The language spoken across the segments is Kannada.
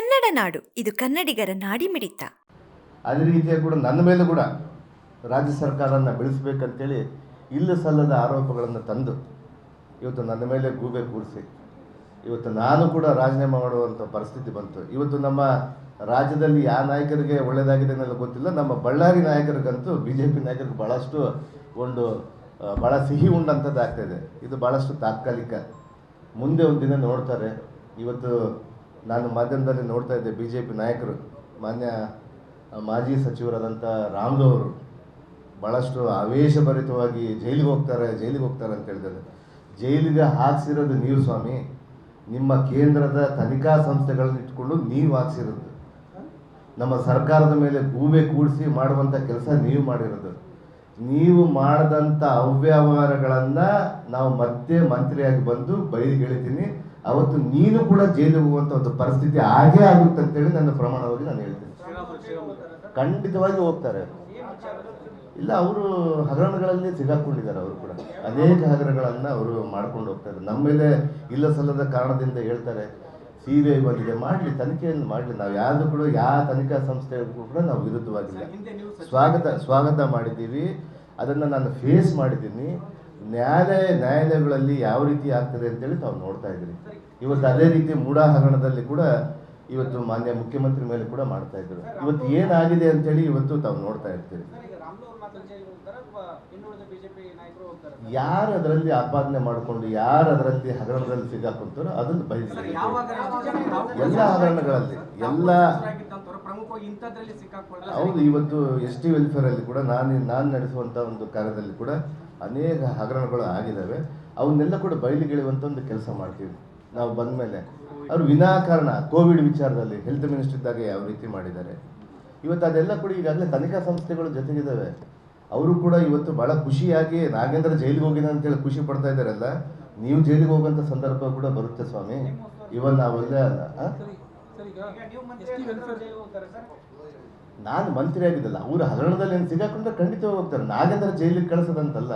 ಕನ್ನಡ ನಾಡು. ಇದು ಕನ್ನಡಿಗರ ನಾಡಿಮಿಡಿತ ಅದೇ ರೀತಿಯಾಗಿ ಕೂಡ ನನ್ನ ಮೇಲೆ ಕೂಡ ರಾಜ್ಯ ಸರ್ಕಾರನ ಬೆಳೆಸಬೇಕಂತೇಳಿ ಇಲ್ಲ ಸಲ್ಲದ ಆರೋಪಗಳನ್ನು ತಂದು ಇವತ್ತು ನನ್ನ ಮೇಲೆ ಗೂಬೆ ಕೂರಿಸಿ, ಇವತ್ತು ನಾನು ಕೂಡ ರಾಜೀನಾಮೆ ಮಾಡುವಂಥ ಪರಿಸ್ಥಿತಿ ಬಂತು. ಇವತ್ತು ನಮ್ಮ ರಾಜ್ಯದಲ್ಲಿ ಯಾವ ನಾಯಕರಿಗೆ ಒಳ್ಳೆಯದಾಗಿದೆ ಅನ್ನೋದು ಗೊತ್ತಿಲ್ಲ. ನಮ್ಮ ಬಳ್ಳಾರಿ ನಾಯಕರಿಗಂತೂ ಬಿ ಜೆ ಪಿ ನಾಯಕರಿಗೆ ಭಾಳಷ್ಟು ಒಂದು ಭಾಳ ಸಿಹಿ ಉಂಡಂಥದ್ದು ಆಗ್ತಾಯಿದೆ ಇದು ಭಾಳಷ್ಟು ತಾತ್ಕಾಲಿಕ. ಮುಂದೆ ಒಂದು ದಿನ ನೋಡ್ತಾರೆ. ಇವತ್ತು ನಾನು ಮಾಧ್ಯಮದಲ್ಲಿ ನೋಡ್ತಾ ಇದ್ದೆ ಬಿ ಜೆ ಪಿ ನಾಯಕರು, ಮಾನ್ಯ ಮಾಜಿ ಸಚಿವರಾದಂಥ ರಾಮ್ದವರು ಭಾಳಷ್ಟು ಆವೇಶಭರಿತವಾಗಿ ಜೈಲಿಗೆ ಹೋಗ್ತಾರೆ ಜೈಲಿಗೆ ಹೋಗ್ತಾರೆ ಅಂತ ಹೇಳಿದ್ದಾರೆ. ಜೈಲಿಗೆ ಹಾಕ್ಸಿರೋದು ನೀವು ಸ್ವಾಮಿ, ನಿಮ್ಮ ಕೇಂದ್ರದ ತನಿಖಾ ಸಂಸ್ಥೆಗಳನ್ನ ಇಟ್ಕೊಂಡು ನೀವು ಹಾಕ್ಸಿರೋದು. ನಮ್ಮ ಸರ್ಕಾರದ ಮೇಲೆ ಗೂಬೆ ಕೂಡಿಸಿ ಮಾಡುವಂಥ ಕೆಲಸ ನೀವು ಮಾಡಿರೋದು. ನೀವು ಮಾಡಿದಂಥ ಅವ್ಯವಹಾರಗಳನ್ನು ನಾವು ಮತ್ತೆ ಮಂತ್ರಿಯಾಗಿ ಬಂದು ಬಯಲಿಗೆಳಿತೀನಿ ಅವತ್ತು ನೀನು ಕೂಡ ಜೈಲಿಗೆ ಹೋಗುವಂಥ ಒಂದು ಪರಿಸ್ಥಿತಿ ಆಗೇ ಆಗುತ್ತೆ ಅಂತೇಳಿ ನನ್ನ ಪ್ರಮಾಣವಾಗಿ ನಾನು ಹೇಳ್ತೀನಿ. ಖಂಡಿತವಾಗಿ ಹೋಗ್ತಾರೆ. ಇಲ್ಲ, ಅವರು ಹಗರಣಗಳಲ್ಲಿ ಸಿಗಾಕೊಂಡಿದ್ದಾರೆ ಅವರು ಕೂಡ. ಅನೇಕ ಹಗರಣಗಳನ್ನು ಅವರು ಮಾಡ್ಕೊಂಡು ಹೋಗ್ತಾರೆ ನಮ್ಮ ಮೇಲೆ ಇಲ್ಲ ಸಲ್ಲದ ಕಾರಣದಿಂದ ಹೇಳ್ತಾರೆ. ಸಿ ಬಿ ಐ ಬಂದಿದೆ ಮಾಡಲಿ ತನಿಖೆಯನ್ನು ಮಾಡಲಿ. ನಾವು ಯಾರು ಕೂಡ ಯಾವ ತನಿಖಾ ಸಂಸ್ಥೆಗೂ ಕೂಡ ನಾವು ವಿರುದ್ಧವಾಗಿಲ್ಲ. ಸ್ವಾಗತ ಸ್ವಾಗತ ಮಾಡಿದ್ದೀವಿ. ಅದನ್ನು ನಾನು ಫೇಸ್ ಮಾಡಿದ್ದೀನಿ. ನ್ಯಾಯಾಲಯ ನ್ಯಾಯಾಲಯಗಳಲ್ಲಿ ಯಾವ ರೀತಿ ಆಗ್ತದೆ ಅಂತೇಳಿ ತಾವು ನೋಡ್ತಾ ಇದ್ದೀರಿ. ಇವತ್ತು ಅದೇ ರೀತಿ ಮೂಢ ಹಗರಣದಲ್ಲಿ ಕೂಡ ಇವತ್ತು ಮಾನ್ಯ ಮುಖ್ಯಮಂತ್ರಿ ಮೇಲೆ ಕೂಡ ಮಾಡ್ತಾ ಇದ್ರು ಇವತ್ತು ಏನಾಗಿದೆ ಅಂತೇಳಿ ಇವತ್ತು ತಾವು ನೋಡ್ತಾ ಇರ್ತೀರಿ. ಯಾರು ಅದರಲ್ಲಿ ಆಪಾದನೆ ಮಾಡಿಕೊಂಡು ಯಾರು ಅದರಲ್ಲಿ ಹಗರಣದಲ್ಲಿ ಸಿಗಾಕೊಂತಾರೋ ಅದನ್ನು ಸರ್, ಬಯಸಿ ಯಾವಾಗ ಎಲ್ಲ ಹಗರಣಗಳಲ್ಲಿ ಎಲ್ಲ ಹೌದು ಇವತ್ತು ಎಸ್ ಟಿ ವೆಲ್ಫೇರ್ ಅಲ್ಲಿ ಕೂಡ ನಾನು ನಾನು ನಡೆಸುವಂತ ಒಂದು ಕಾರ್ಯದಲ್ಲಿ ಕೂಡ ಅನೇಕ ಹಗರಣಗಳು ಆಗಿದ್ದಾವೆ ಅವನ್ನೆಲ್ಲ ಕೂಡ ಬಯಲಿಗೆಳೆಯುವಂತ ಒಂದು ಕೆಲಸ ಮಾಡ್ತೀವಿ ನಾವು ಬಂದ ಮೇಲೆ ಅವರು ವಿನಾಕಾರಣ ಕೋವಿಡ್ ವಿಚಾರದಲ್ಲಿ ಹೆಲ್ತ್ ಮಿನಿಸ್ಟರ್ ಇದ್ದಾಗ ಯಾವ ರೀತಿ ಮಾಡಿದ್ದಾರೆ. ಇವತ್ತು ಅದೆಲ್ಲ ಕೂಡ ಈಗಾಗಲೇ ತನಿಖಾ ಸಂಸ್ಥೆಗಳು ಜೊತೆಗಿದ್ದಾವೆ. ಅವರು ಕೂಡ ಇವತ್ತು ಬಹಳ ಖುಷಿಯಾಗಿ ನಾಗೇಂದ್ರ ಜೈಲಿಗೆ ಹೋಗಿದ ಅಂತೇಳಿ ಖುಷಿ ಪಡ್ತಾ ಇದ್ದಾರಲ್ಲ? ನೀವು ಜೈಲಿಗೆ ಹೋಗುವಂಥ ಸಂದರ್ಭ ಕೂಡ ಬರುತ್ತೆ ಸ್ವಾಮಿ. ಇವನ್ ನಾವೆಲ್ಲ ನಾನು ಮಂತ್ರಿ ಆಗಿದ್ದಲ್ಲ, ಅವರು ಹಗರಣದಲ್ಲಿ ಏನು ಸಿಗಾಕೊಂಡ್ರೆ ಖಂಡಿತವಾಗಿ ಹೋಗ್ತಾರೆ. ನಾಗೇಂದ್ರ ಜೈಲಿಗೆ ಕಳಿಸೋದಂತಲ್ಲ,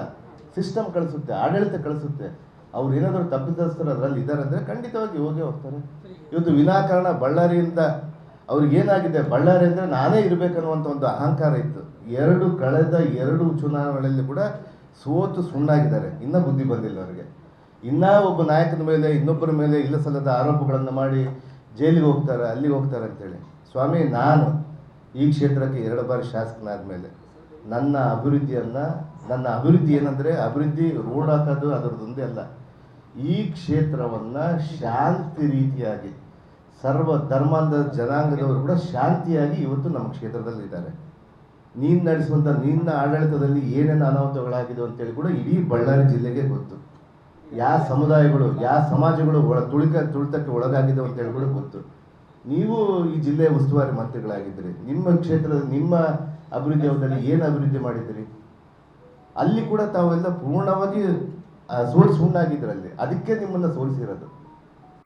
ಸಿಸ್ಟಮ್ ಕಳಿಸುತ್ತೆ, ಆಡಳಿತ ಕಳಿಸುತ್ತೆ. ಅವ್ರು ಏನಾದರೂ ತಪ್ಪಿತಸ್ಥರು ಅದರಲ್ಲಿ ಇದ್ದಾರೆ ಅಂದರೆ ಖಂಡಿತವಾಗಿ ಹೋಗೇ ಹೋಗ್ತಾರೆ. ಇವತ್ತು ವಿನಾಕಾರಣ ಬಳ್ಳಾರಿಯಿಂದ ಅವ್ರಿಗೆ ಏನಾಗಿದೆ? ಬಳ್ಳಾರಿ ಅಂದರೆ ನಾನೇ ಇರಬೇಕನ್ನುವಂಥ ಒಂದು ಅಹಂಕಾರ ಇತ್ತು. ಎರಡು ಕಳೆದ ಎರಡು ಚುನಾವಣೆಯಲ್ಲಿ ಕೂಡ ಸೋತು ಸುಣ್ಣಾಗಿದ್ದಾರೆ. ಇನ್ನೂ ಬುದ್ಧಿ ಬಂದಿಲ್ಲ ಅವರಿಗೆ. ಇನ್ನೂ ಒಬ್ಬ ನಾಯಕನ ಮೇಲೆ, ಇನ್ನೊಬ್ಬರ ಮೇಲೆ ಇಲ್ಲ ಸಲ್ಲದ ಆರೋಪಗಳನ್ನು ಮಾಡಿ ಜೈಲಿಗೆ ಹೋಗ್ತಾರೆ, ಅಲ್ಲಿಗೆ ಹೋಗ್ತಾರೆ ಅಂತೇಳಿ. ಸ್ವಾಮಿ, ನಾನು ಈ ಕ್ಷೇತ್ರಕ್ಕೆ ಎರಡು ಬಾರಿ ಶಾಸಕನಾದ ಮೇಲೆ ನನ್ನ ಅಭಿವೃದ್ಧಿಯನ್ನು, ನನ್ನ ಅಭಿವೃದ್ಧಿ ಏನಂದರೆ ಅಭಿವೃದ್ಧಿ ರೋಡ್ ಹಾಕೋದು ಅದರದೊಂದೇ ಅಲ್ಲ. ಈ ಕ್ಷೇತ್ರವನ್ನು ಶಾಂತಿ ರೀತಿಯಾಗಿ ಸರ್ವ ಧರ್ಮಾಂಧ ಜನಾಂಗದವರು ಕೂಡ ಶಾಂತಿಯಾಗಿ ಇವತ್ತು ನಮ್ಮ ಕ್ಷೇತ್ರದಲ್ಲಿ ಇದ್ದಾರೆ ನೀನು ನಡೆಸುವಂಥ ನಿನ್ನ ಆಡಳಿತದಲ್ಲಿ ಏನೇನು ಅನಾಹುತಗಳಾಗಿದೆ ಅಂತೇಳಿ ಕೂಡ ಇಡೀ ಬಳ್ಳಾರಿ ಜಿಲ್ಲೆಗೆ ಗೊತ್ತು. ಯಾವ ಸಮುದಾಯಗಳು ಯಾವ ಸಮಾಜಗಳು ಒಳ ತುಳಿತ ತುಳಿತಕ್ಕೆ ಒಳಗಾಗಿದೆ ಅಂತೇಳಿ ಕೂಡ ಗೊತ್ತು. ನೀವು ಈ ಜಿಲ್ಲೆಯ ಉಸ್ತುವಾರಿ ಮಂತ್ರಿಗಳಾಗಿದ್ದರೆ. ನಿಮ್ಮ ಕ್ಷೇತ್ರದ ನಿಮ್ಮ ಅಭಿವೃದ್ಧಿ ಅವಧಿಯಲ್ಲಿ ಏನು ಅಭಿವೃದ್ಧಿ ಮಾಡಿದ್ದೀರಿ? ಅಲ್ಲಿ ಕೂಡ ತಾವೆಲ್ಲ ಪೂರ್ಣವಾಗಿ ಆ, ಸೋಲು ಸುಣ್ಣಾಗಿದ್ರಲ್ಲಿ ಅದಕ್ಕೆ ನಿಮ್ಮನ್ನು ಸೋಲಿಸಿರೋದು.